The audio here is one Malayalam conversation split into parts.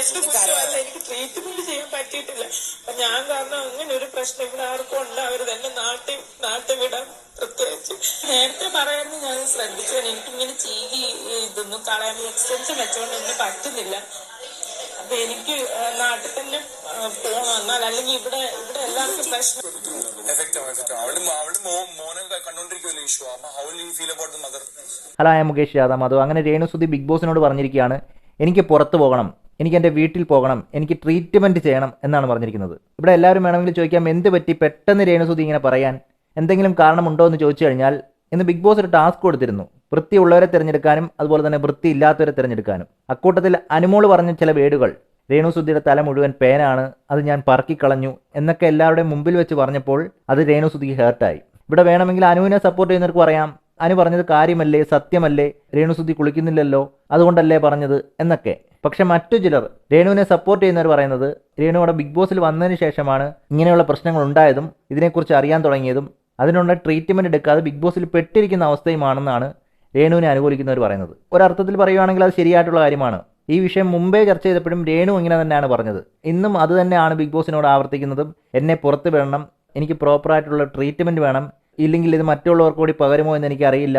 എനിക്ക് ട്രീറ്റ്മെന്റ് ചെയ്യാൻ പറ്റിയിട്ടില്ല. അപ്പൊ ഞാൻ കാരണം അങ്ങനെ ഒരു പ്രശ്നം ഇവിടെ ആർക്കും ഉണ്ടാവരുത് എന്നെ നാട്ടി നാട്ടിൽ വിടാൻ പ്രത്യേകിച്ച്. നേരത്തെ പറയാമെന്ന് ഞാൻ ശ്രദ്ധിച്ചു എനിക്കിങ്ങനെ ചീകി ഇതൊന്നും കളയാൻ എക്സ്റ്റൻഷൻ വെച്ചോണ്ടൊന്നും പറ്റുന്നില്ല. അപ്പൊ എനിക്ക് നാട്ടിൽ തന്നെ പോകണം എന്നാൽ അല്ലെങ്കിൽ ഇവിടെ ഇവിടെ എല്ലാവർക്കും പ്രശ്നം. ഹലോ ആയ മുകേഷ് യാദവ്. മാധവ് അങ്ങനെ രേണുസുതി ബിഗ് ബോസിനോട് പറഞ്ഞിരിക്കുകയാണ്. എനിക്ക് പുറത്തു പോകണം. എനിക്ക് എന്റെ വീട്ടിൽ പോകണം എനിക്ക് ട്രീറ്റ്മെന്റ് ചെയ്യണം എന്നാണ് പറഞ്ഞിരിക്കുന്നത്. ഇവിടെ എല്ലാവരും വേണമെങ്കിൽ ചോദിക്കാം എന്ത് പറ്റി? പെട്ടെന്ന് രേണുസുതി ഇങ്ങനെ പറയാൻ എന്തെങ്കിലും കാരണമുണ്ടോ എന്ന് ചോദിച്ചു കഴിഞ്ഞാൽ ഇന്ന് ബിഗ് ബോസ് ഒരു ടാസ്ക് കൊടുത്തിരുന്നു. വൃത്തിയുള്ളവരെ തിരഞ്ഞെടുക്കാനും അതുപോലെ തന്നെ വൃത്തി ഇല്ലാത്തവരെ തിരഞ്ഞെടുക്കാനും. അക്കൂട്ടത്തിൽ അനുമോൾ പറഞ്ഞ ചില വേടുകൾ രേണുസുദ്ധിയുടെ തല മുഴുവൻ പേനാണ് അത് ഞാൻ പറക്കിക്കളഞ്ഞു എന്നൊക്കെ എല്ലാവരുടെയും മുമ്പിൽ വെച്ച് പറഞ്ഞപ്പോൾ അത് രേണുസുദ്ധിക്ക് ഹേർട്ടായി ഇവിടെ വേണമെങ്കിൽ അനുവിനെ സപ്പോർട്ട് ചെയ്യുന്നവർക്ക് പറയാം അനു പറഞ്ഞത് കാര്യമല്ലേ സത്യമല്ലേ രേണുസുദ്ധി കുളിക്കുന്നില്ലല്ലോ അതുകൊണ്ടല്ലേ പറഞ്ഞത് എന്നൊക്കെ. പക്ഷെ മറ്റു ചിലർ രേണുവിനെ സപ്പോർട്ട് ചെയ്യുന്നവർ പറയുന്നത് രേണു അവിടെ ബിഗ് ബോസിൽ വന്നതിന് ശേഷമാണ് ഇങ്ങനെയുള്ള പ്രശ്നങ്ങൾ ഉണ്ടായതും ഇതിനെക്കുറിച്ച് അറിയാൻ തുടങ്ങിയതും അതിനുള്ള ട്രീറ്റ്മെന്റ് എടുക്കാതെ ബിഗ് ബോസിൽ പെട്ടിരിക്കുന്ന അവസ്ഥയുമാണെന്നാണ് രേണുവിനെ അനുകൂലിക്കുന്നവർ പറയുന്നത്. ഒരർത്ഥത്തിൽ പറയുകയാണെങ്കിൽ അത് ശരിയായിട്ടുള്ള കാര്യമാണ്. ഈ വിഷയം മുമ്പേ ചർച്ച ചെയ്തപ്പോഴും രേണു ഇങ്ങനെ തന്നെയാണ് പറഞ്ഞത്. ഇന്നും അത് തന്നെയാണ് ബിഗ് ബോസിനോട് ആവർത്തിക്കുന്നതും. എന്നെ പുറത്ത് വിടണം എനിക്ക് പ്രോപ്പറായിട്ടുള്ള ട്രീറ്റ്മെന്റ് വേണം ഇല്ലെങ്കിൽ ഇത് മറ്റുള്ളവർക്ക് കൂടി പകരുമോ എന്ന് എനിക്കറിയില്ല.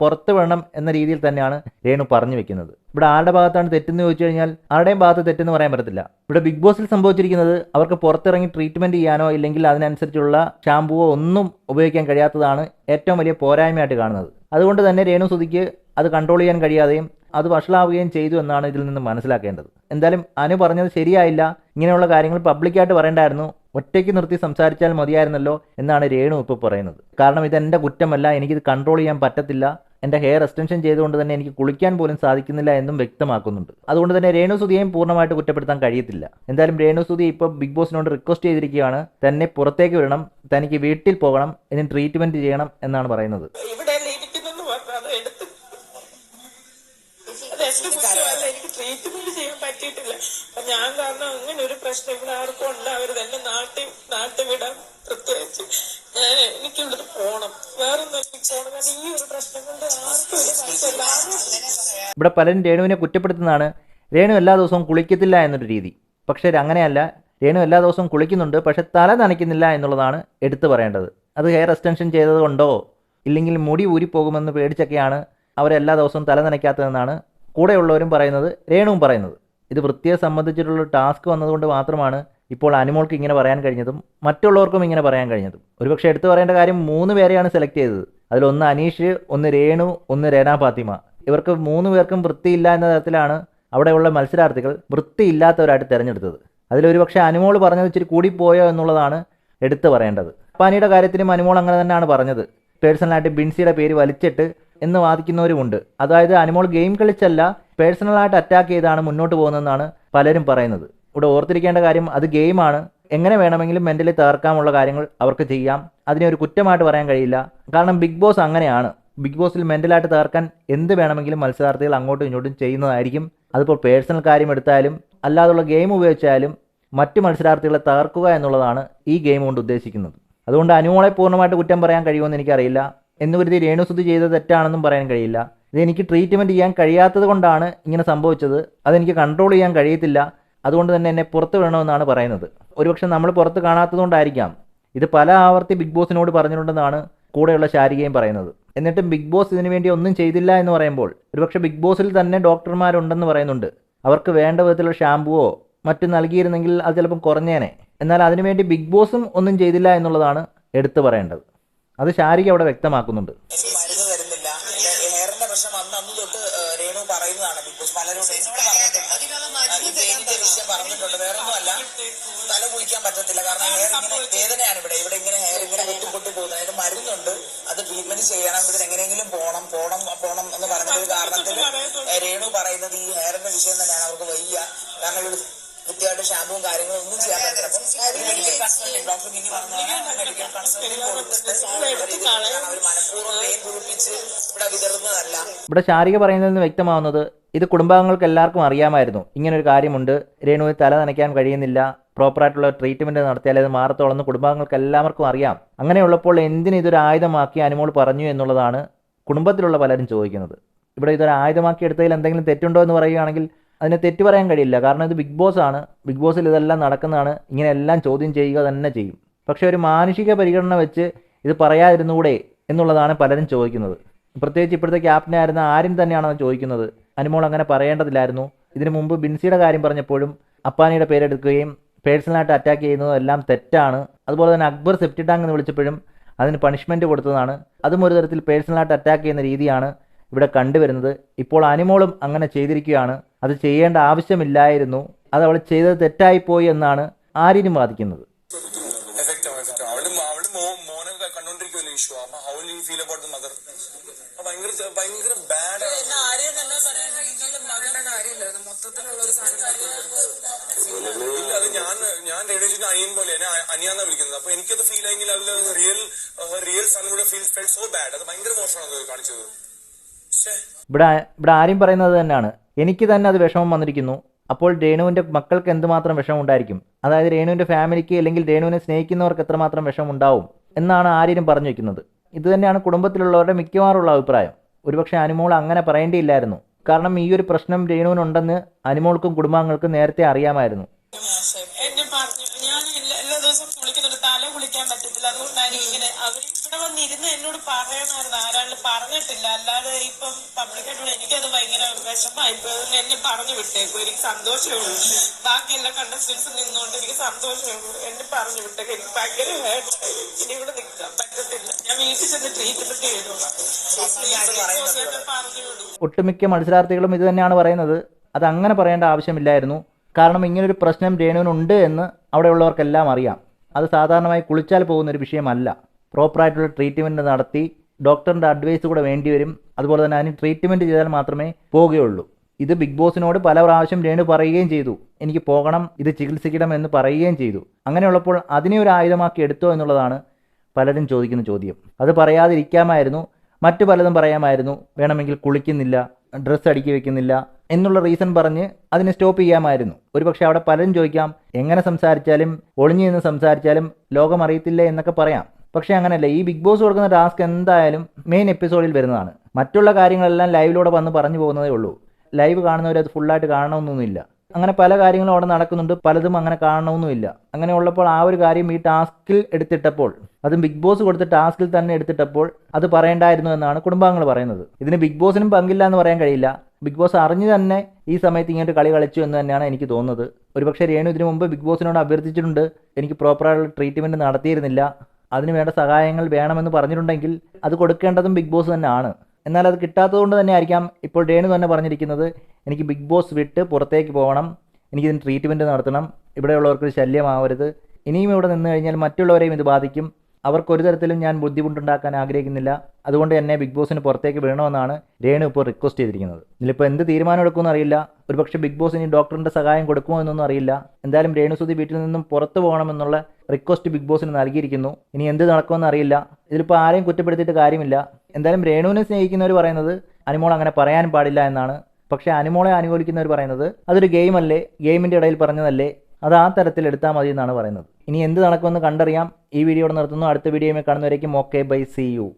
പുറത്ത് വേണം എന്ന രീതിയിൽ തന്നെയാണ് രേണു പറഞ്ഞു വെക്കുന്നത്. ഇവിടെ ആരുടെ ഭാഗത്താണ് തെറ്റെന്ന് ചോദിച്ചു കഴിഞ്ഞാൽ ആരുടെയും ഭാഗത്ത് തെറ്റെന്ന് പറയാൻ പറ്റത്തില്ല. ഇവിടെ ബിഗ് ബോസിൽ സംഭവിച്ചിരിക്കുന്നത് അവർക്ക് പുറത്തിറങ്ങി ട്രീറ്റ്മെന്റ് ചെയ്യാനോ ഇല്ലെങ്കിൽ അതിനനുസരിച്ചുള്ള ഷാമ്പുവോ ഒന്നും ഉപയോഗിക്കാൻ കഴിയാത്തതാണ് ഏറ്റവും വലിയ പോരായ്മയായിട്ട് കാണുന്നത്. അതുകൊണ്ട് തന്നെ രേണു സുധിക്ക് അത് കൺട്രോൾ ചെയ്യാൻ കഴിയാതെയും അത് വഷളാവുകയും ചെയ്തു എന്നാണ് ഇതിൽ നിന്ന് മനസ്സിലാക്കേണ്ടത്. എന്തായാലും അനു പറഞ്ഞത് ശരിയായില്ല. ഇങ്ങനെയുള്ള കാര്യങ്ങൾ പബ്ലിക്കായിട്ട് പറയണ്ടായിരുന്നു. ഒറ്റയ്ക്ക് നിർത്തി സംസാരിച്ചാൽ മതിയായിരുന്നല്ലോ എന്നാണ് രേണു ഇപ്പോൾ പറയുന്നത്. കാരണം ഇതെന്റെ കുറ്റമല്ല. എനിക്കിത് കൺട്രോൾ ചെയ്യാൻ പറ്റത്തില്ല. എന്റെ ഹെയർ എക്സ്റ്റൻഷൻ ചെയ്തുകൊണ്ട് തന്നെ എനിക്ക് കുളിക്കാൻ പോലും സാധിക്കുന്നില്ല എന്നും വ്യക്തമാക്കുന്നുണ്ട്. അതുകൊണ്ട് തന്നെ രേണു സുധിയെയും പൂർണമായിട്ട് കുറ്റപ്പെടുത്താൻ കഴിയത്തില്ല. എന്തായാലും രേണു സുധി ഇപ്പോൾ ബിഗ് ബോസിനോട് റിക്വസ്റ്റ് ചെയ്തിരിക്കുകയാണ് തന്നെ പുറത്തേക്ക് വിടണം തനിക്ക് വീട്ടിൽ പോകണം ഇനി ട്രീറ്റ്മെന്റ് ചെയ്യണം എന്നാണ് പറയുന്നത്. ഞാൻ കാരണം അങ്ങനെ ഒരു പ്രശ്നം ഇവിടെ ആർക്കും ഉണ്ടാവരുത് എന്നെ നാട്ടിൽ നാട്ടിൽ വിടാൻ പ്രത്യേകിച്ച്. ഞാൻ എനിക്കിവിടെ പോണം. ഒരു ഇവിടെ പലരും രേണുവിനെ കുറ്റപ്പെടുത്തുന്നതാണ്. രേണു എല്ലാ ദിവസവും കുളിക്കത്തില്ല എന്നൊരു രീതി. പക്ഷെ അങ്ങനെയല്ല. രേണു എല്ലാ ദിവസവും കുളിക്കുന്നുണ്ട്. പക്ഷെ തല നനയ്ക്കുന്നില്ല എന്നുള്ളതാണ് എടുത്തു പറയേണ്ടത്. അത് ഹെയർ എക്സ്റ്റൻഷൻ ചെയ്തത് കൊണ്ടോ ഇല്ലെങ്കിൽ മുടി ഊരിപ്പോകുമെന്ന് പേടിച്ചൊക്കെയാണ് അവരെല്ലാ ദിവസവും തല നനയ്ക്കാത്തതെന്നാണ് കൂടെയുള്ളവരും പറയുന്നത് രേണുവും പറയുന്നത്. ഇത് വൃത്തിയെ സംബന്ധിച്ചിട്ടുള്ള ടാസ്ക് വന്നതുകൊണ്ട് മാത്രമാണ് ഇപ്പോൾ അനുമോൾക്ക് ഇങ്ങനെ പറയാൻ കഴിഞ്ഞതും മറ്റുള്ളവർക്കും ഇങ്ങനെ പറയാൻ കഴിഞ്ഞതും. ഒരുപക്ഷെ എടുത്തു പറയേണ്ട കാര്യം മൂന്ന് പേരെയാണ് സെലക്ട് ചെയ്തത്. അതിലൊന്ന് അനീഷ് ഒന്ന് രേണു ഒന്ന് രേന ഫാത്തിമ. ഇവർക്ക് മൂന്ന് പേർക്കും വൃത്തിയില്ല എന്ന തരത്തിലാണ് അവിടെയുള്ള മത്സരാർത്ഥികൾ വൃത്തിയില്ലാത്തവരായിട്ട് തിരഞ്ഞെടുത്തത്. അതിലൊരുപക്ഷെ അനുമോൾ പറഞ്ഞത് ഇച്ചിരി കൂടിപ്പോയോ എന്നുള്ളതാണ് എടുത്തു പറയേണ്ടത്. പാനിയുടെ കാര്യത്തിലും അനുമോൾ അങ്ങനെ തന്നെയാണ് പറഞ്ഞത്. പേഴ്സണലായിട്ട് ബിൻസിയുടെ പേര് വലിച്ചിട്ട് എന്ന് വാദിക്കുന്നവരുമുണ്ട്. അതായത് അനുമോൾ ഗെയിം കളിച്ചല്ല പേഴ്സണലായിട്ട് അറ്റാക്ക് ചെയ്താണ് മുന്നോട്ട് പോകുന്നതെന്നാണ് പലരും പറയുന്നത്. ഇവിടെ ഓർത്തിരിക്കേണ്ട കാര്യം അത് ഗെയിമാണ്. എങ്ങനെ വേണമെങ്കിലും മെന്റലി തകർക്കാമുള്ള കാര്യങ്ങൾ അവർക്ക് ചെയ്യാം. അതിനെ ഒരു കുറ്റമായിട്ട് പറയാൻ കഴിയില്ല. കാരണം ബിഗ് ബോസ് അങ്ങനെയാണ്. ബിഗ് ബോസിൽ മെന്റലായിട്ട് തകർക്കാൻ എന്ത് വേണമെങ്കിലും മത്സരാർത്ഥികൾ അങ്ങോട്ടും ഇങ്ങോട്ടും ചെയ്യുന്നതായിരിക്കും. അതിപ്പോൾ പേഴ്സണൽ കാര്യം എടുത്താലും അല്ലാതുള്ള ഗെയിം ഉപയോഗിച്ചാലും മറ്റു മത്സരാർത്ഥികളെ തകർക്കുക എന്നുള്ളതാണ് ഈ ഗെയിം കൊണ്ട് ഉദ്ദേശിക്കുന്നത്. അതുകൊണ്ട് അനുമോളെ പൂർണമായിട്ട് കുറ്റം പറയാൻ കഴിയുമെന്ന് എനിക്കറിയില്ല. എന്ന് കരുതി രേണുസുതി ചെയ്ത തെറ്റാണെന്നും പറയാൻ കഴിയില്ല. ഇത് എനിക്ക് ട്രീറ്റ്മെന്റ് ചെയ്യാൻ കഴിയാത്തത് കൊണ്ടാണ് ഇങ്ങനെ സംഭവിച്ചത്. അതെനിക്ക് കൺട്രോൾ ചെയ്യാൻ കഴിയത്തില്ല. അതുകൊണ്ട് തന്നെ എന്നെ പുറത്ത് വിടണമെന്നാണ് പറയുന്നത്. ഒരുപക്ഷെ നമ്മൾ പുറത്ത് കാണാത്തതുകൊണ്ടായിരിക്കാം. ഇത് പല ആവർത്തി ബിഗ് ബോസിനോട് പറഞ്ഞിട്ടുണ്ടെന്നാണ് കൂടെയുള്ള ശാരികയും പറയുന്നത്. എന്നിട്ടും ബിഗ് ബോസ് ഇതിനു വേണ്ടി ഒന്നും ചെയ്തില്ല എന്ന് പറയുമ്പോൾ ഒരുപക്ഷെ ബിഗ് ബോസിൽ തന്നെ ഡോക്ടർമാരുണ്ടെന്ന് പറയുന്നുണ്ട്. അവർക്ക് വേണ്ട വിധത്തിലുള്ള ഷാമ്പുവോ മറ്റും നൽകിയിരുന്നെങ്കിൽ അത് ചിലപ്പം കുറഞ്ഞേനെ. എന്നാൽ അതിനുവേണ്ടി ബിഗ് ബോസും ഒന്നും ചെയ്തില്ല എന്നുള്ളതാണ് എടുത്തു പറയേണ്ടത്. അത് ശാരിക അവിടെ വ്യക്തമാക്കുന്നുണ്ട്. പറയുന്നതാണ് ബിഗ് ബോസ് വിഷയം പറഞ്ഞിട്ടുണ്ട്. വേറെ ഒന്നുമല്ല തല കുളിക്കാൻ പറ്റത്തില്ല. കാരണം ഹെയർ ഇങ്ങനെ വേദനയാണ് ഇവിടെ. ഇവിടെ ഇങ്ങനെ ഹെയർ ഇങ്ങനെ പൊട്ടി പൊട്ടി പോകുന്നത്. അതിന് മരുന്നുണ്ട്. അത് ട്രീറ്റ്മെന്റ് ചെയ്യണം. ഇതിന് എങ്ങനെയെങ്കിലും പോണം. പോണം പോണം എന്ന് പറഞ്ഞ ഒരു കാരണത്തിൽ രേണു പറയുന്നത് ഈ ഹെയറിന്റെ വിഷയം തന്നെയാണ്. അവർക്ക് വയ്യ. കാരണം ഇവിടെ കൃത്യമായിട്ട് ഷാമ്പുവും കാര്യങ്ങളും ഒന്നും ചെയ്യാൻ പറ്റില്ല. ഇവിടെ വിതറുന്നതല്ല. ഇവിടെ ശാരിക പറയുന്നതിൽ നിന്ന് വ്യക്തമാവുന്നത് ഇത് കുടുംബാംഗങ്ങൾക്ക് എല്ലാവർക്കും അറിയാമായിരുന്നു. ഇങ്ങനൊരു കാര്യമുണ്ട്. രേണുവിന് തല നനയ്ക്കാൻ കഴിയുന്നില്ല. പ്രോപ്പറായിട്ടുള്ള ട്രീറ്റ്മെന്റ് നടത്തിയാൽ അത് മാറത്തോളെന്ന് കുടുംബാംഗങ്ങൾക്ക് എല്ലാവർക്കും അറിയാം. അങ്ങനെയുള്ളപ്പോൾ എന്തിന് ഇതൊരു ആയുധമാക്കി അനുമോൾ പറഞ്ഞു എന്നുള്ളതാണ് കുടുംബത്തിലുള്ള പലരും ചോദിക്കുന്നത്. ഇവിടെ ഇതൊരു ആയുധമാക്കി എടുത്തതിൽ എന്തെങ്കിലും തെറ്റുണ്ടോ എന്ന് പറയുകയാണെങ്കിൽ അതിനെ തെറ്റ് പറയാൻ കഴിയില്ല. കാരണം ഇത് ബിഗ് ബോസ് ആണ്. ബിഗ് ബോസിൽ ഇതെല്ലാം നടക്കുന്നതാണ്. ഇങ്ങനെ എല്ലാം ചോദ്യം ചെയ്യുക തന്നെ ചെയ്യും. പക്ഷേ ഒരു മാനുഷിക പരിഗണന വെച്ച് ഇത് പറയാതിരുന്നുകൂടെ എന്നുള്ളതാണ് പലരും ചോദിക്കുന്നത്. പ്രത്യേകിച്ച് ഇപ്പോഴത്തെ ക്യാപ്റ്റനായിരുന്ന ആരും തന്നെയാണെന്ന് ചോദിക്കുന്നത്. അനുമോൾ അങ്ങനെ പറയേണ്ടതില്ലായിരുന്നു. ഇതിനു മുമ്പ് ബിൻസിയുടെ കാര്യം പറഞ്ഞപ്പോഴും അപ്പാനിയുടെ പേരെടുക്കുകയും പേഴ്സണലായിട്ട് അറ്റാക്ക് ചെയ്യുന്നതും എല്ലാം തെറ്റാണ്. അതുപോലെ തന്നെ അക്ബർ സെപ്റ്റി ടാങ്ക് എന്ന് വിളിച്ചപ്പോഴും അതിന് പണിഷ്മെന്റ് കൊടുത്തതാണ്. അതും ഒരു തരത്തിൽ പേഴ്സണലായിട്ട് അറ്റാക്ക് ചെയ്യുന്ന രീതിയാണ് ഇവിടെ കണ്ടുവരുന്നത്. ഇപ്പോൾ അനിമോളും അങ്ങനെ ചെയ്തിരിക്കുകയാണ്. അത് ചെയ്യേണ്ട ആവശ്യമില്ലായിരുന്നു. അത് അവൾ ചെയ്തത് തെറ്റായിപ്പോയി എന്നാണ് ആര്യനും വാദിക്കുന്നത്. ഭയങ്കര ഭയങ്കര എഫക്റ്റ് മൊത്തത്തിലുള്ള ഒരു സാധനം ഇല്ല അത് ഞാൻ ഞാൻ അനിയൻ പോലെ എന്നെ അ- അനിയാന്നാ വിളിക്കുന്നത്. അപ്പൊ എനിക്കത് ഫീൽ ആയെങ്കിൽ റിയൽ റിയൽ സൺ കൂടെ ഫീൽ ഫെൽ സോ ബാഡ് അത് ഭയങ്കര മോശമാണ് അത് കാണിച്ചത് ഇവിടെ ഇവിടെ ആരും പറയുന്നത് തന്നെയാണ്. എനിക്ക് തന്നെ അത് വിഷമം വന്നിരിക്കുന്നു. അപ്പോൾ രേണുവിന്റെ മക്കൾക്ക് എന്തുമാത്രം വിഷമം ഉണ്ടായിരിക്കും അതായത് രേണുവിന്റെ ഫാമിലിക്ക് അല്ലെങ്കിൽ രേണുവിനെ സ്നേഹിക്കുന്നവർക്ക് എത്രമാത്രം വിഷമം ഉണ്ടാവും എന്നാണ് ആര്യനും പറഞ്ഞു വെക്കുന്നത്. ഇത് തന്നെയാണ് കുടുംബത്തിലുള്ളവരുടെ മിക്കവാറുള്ള അഭിപ്രായം. ഒരുപക്ഷെ അനുമോൾ അങ്ങനെ പറയേണ്ടിയില്ലായിരുന്നു. കാരണം ഈ ഒരു പ്രശ്നം രേണുവിനുണ്ടെന്ന് അനുമോൾക്കും കുടുംബാംഗങ്ങൾക്കും നേരത്തെ അറിയാമായിരുന്നു. പറയണമായിരുന്നു ആരാളും പറഞ്ഞിട്ടില്ല. അല്ലാതെ ഇപ്പം പബ്ലിക്കായിട്ട് എനിക്കത് ഭയങ്കര വിഷമായി എന്നെ പറഞ്ഞു വിട്ടേക്കും. എനിക്ക് സന്തോഷമുള്ളൂ ബാക്കി എല്ലാ കണ്ടസ്റ്റൻസ് നിന്നുകൊണ്ട് എനിക്ക് സന്തോഷമുള്ളൂ എന്നെ പറഞ്ഞു വിട്ടേക്കും. എനിക്ക് ഭയങ്കര ഹേർട്ടായി ഇനി ഇവിടെ നിൽക്കാൻ പറ്റത്തില്ല. ഞാൻ വീട്ടിൽ ചെന്ന് ട്രീറ്റ്മെന്റ് ചെയ്തോളാം ഒട്ടുമിക്ക മത്സരാർത്ഥികളും ഇത് തന്നെയാണ് പറയുന്നത്. അത് അങ്ങനെ പറയേണ്ട ആവശ്യമില്ലായിരുന്നു. കാരണം ഇങ്ങനൊരു പ്രശ്നം രേണുവിനുണ്ട് എന്ന് അവിടെയുള്ളവർക്കെല്ലാം അറിയാം. അത് സാധാരണമായി കുളിച്ചാൽ പോകുന്ന ഒരു വിഷയമല്ല. പ്രോപ്പറായിട്ടുള്ള ട്രീറ്റ്മെന്റ് നടത്തി ഡോക്ടറിന്റെ അഡ്വൈസ് കൂടെ വേണ്ടി വരും. അതുപോലെ തന്നെ അതിന് ട്രീറ്റ്മെന്റ് ചെയ്താൽ മാത്രമേ പോവുകയുള്ളൂ ഇത് ബിഗ് ബോസിനോട് പല പ്രാവശ്യം രേണു പറയുകയും ചെയ്തു. എനിക്ക് പോകണം ഇത് ചികിത്സിക്കണം എന്ന് പറയുകയും ചെയ്തു. അങ്ങനെയുള്ളപ്പോൾ അതിനെ ഒരു ആയുധമാക്കി എടുത്തോ എന്നുള്ളതാണ് പലരും ചോദിക്കുന്ന ചോദ്യം. അത് പറയാതിരിക്കാമായിരുന്നു. മറ്റു പലതും പറയാമായിരുന്നു. വേണമെങ്കിൽ കുളിക്കുന്നില്ല ഡ്രസ്സ് അടുക്കി വെക്കുന്നില്ല എന്നുള്ള റീസൺ പറഞ്ഞ് അതിനെ സ്റ്റോപ്പ് ചെയ്യാമായിരുന്നു. ഒരുപക്ഷെ അവിടെ പലരും ചോദിക്കാം എങ്ങനെ സംസാരിച്ചാലും ഒളിഞ്ഞു നിന്ന് സംസാരിച്ചാലും ലോകം അറിയത്തില്ല എന്നൊക്കെ പറയാം. പക്ഷേ അങ്ങനെയല്ല ഈ ബിഗ് ബോസ് കൊടുക്കുന്ന ടാസ്ക് എന്തായാലും മെയിൻ എപ്പിസോഡിൽ വരുന്നതാണ്. മറ്റുള്ള കാര്യങ്ങളെല്ലാം ലൈവിലൂടെ വന്ന് പറഞ്ഞു പോകുന്നതേ ഉള്ളൂ. ലൈവ് കാണുന്നവർ അത് ഫുള്ളായിട്ട് കാണണമെന്നൊന്നുമില്ല. അങ്ങനെ പല കാര്യങ്ങളും അവിടെ നടക്കുന്നുണ്ട് പലതും അങ്ങനെ കാണണമെന്നുമില്ല. അങ്ങനെ ഉള്ളപ്പോൾ ആ ഒരു കാര്യം ഈ ടാസ്കിൽ എടുത്തിട്ടപ്പോൾ അതും ബിഗ് ബോസ് കൊടുത്ത ടാസ്കിൽ തന്നെ എടുത്തിട്ടപ്പോൾ അത് പറയേണ്ടായിരുന്നു എന്നാണ് കുടുംബാംഗങ്ങൾ പറയുന്നത്. ഇതിന് ബിഗ് ബോസിനും പങ്കില്ല എന്ന് പറയാൻ കഴിയില്ല. ബിഗ് ബോസ് അറിഞ്ഞു തന്നെ ഈ സമയത്ത് ഇങ്ങോട്ട് കളി കളിച്ചു എന്ന് തന്നെയാണ് എനിക്ക് തോന്നുന്നത്. ഒരുപക്ഷെ രേണു ഇതിനു മുമ്പ് ബിഗ് ബോസിനോട് അഭ്യർത്ഥിച്ചിട്ടുണ്ട്. എനിക്ക് പ്രോപ്പറായിട്ടുള്ള ട്രീറ്റ്മെന്റ് നടത്തിയിരുന്നില്ല. അതിന് വേണ്ട സഹായങ്ങൾ വേണമെന്ന് പറഞ്ഞിട്ടുണ്ടെങ്കിൽ അത് കൊടുക്കേണ്ടതും ബിഗ് ബോസ് തന്നെയാണ്. എന്നാൽ അത് കിട്ടാത്തതുകൊണ്ട് തന്നെ ആയിരിക്കാം ഇപ്പോൾ രേണു തന്നെ പറഞ്ഞിരിക്കുന്നത് എനിക്ക് ബിഗ് ബോസ് വിട്ട് പുറത്തേക്ക് പോകണം എനിക്കിതിന് ട്രീറ്റ്മെന്റ് നടത്തണം ഇവിടെയുള്ളവർക്ക് ശല്യമാവരുത് ഇനിയും ഇവിടെ നിന്ന് കഴിഞ്ഞാൽ മറ്റുള്ളവരെയും ഇത് ബാധിക്കും അവർക്ക് ഒരു തരത്തിലും ഞാൻ ബുദ്ധിമുട്ടുണ്ടാക്കാൻ ആഗ്രഹിക്കുന്നില്ല. അതുകൊണ്ട് എന്നെ ബിഗ് ബോസിന് പുറത്തേക്ക് വിടണമെന്നാണ് രേണു ഇപ്പോൾ റിക്വസ്റ്റ് ചെയ്തിരിക്കുന്നത്. ഇതിലിപ്പോൾ എന്ത് തീരുമാനം എടുക്കുമെന്ന് അറിയില്ല. ഒരുപക്ഷെ ബിഗ് ബോസ് ഇനി ഡോക്ടറിന്റെ സഹായം കൊടുക്കുമോ എന്നൊന്നും അറിയില്ല. എന്തായാലും രേണുസുതി വീട്ടിൽ നിന്നും പുറത്തു പോകണമെന്നുള്ള റിക്വസ്റ്റ് ബിഗ് ബോസിന് നൽകിയിരിക്കുന്നു. ഇനി എന്ത് നടക്കുമെന്ന് അറിയില്ല. ഇതിലിപ്പോൾ ആരെയും കുറ്റപ്പെടുത്തിയിട്ട് കാര്യമില്ല. എന്തായാലും രേണുവിനെ സ്നേഹിക്കുന്നവർ പറയുന്നത് അനിമോൾ അങ്ങനെ പറയാൻ പാടില്ല എന്നാണ്. പക്ഷേ അനുമോളെ അനുകൂലിക്കുന്നവർ പറയുന്നത് അതൊരു ഗെയിമല്ലേ? ഗെയിമിന്റെ ഇടയിൽ പറഞ്ഞതല്ലേ? അത് ആ തരത്തിൽ എടുത്താൽ മതി എന്നാണ് പറയുന്നത്. ഇനി എന്ത് നടക്കുമെന്ന് കണ്ടറിയാം. ഈ വീഡിയോ നിർത്തുന്നു. അടുത്ത വീഡിയോയിൽ കാണുന്നവരേക്കും ഓക്കെ ബൈ സി യു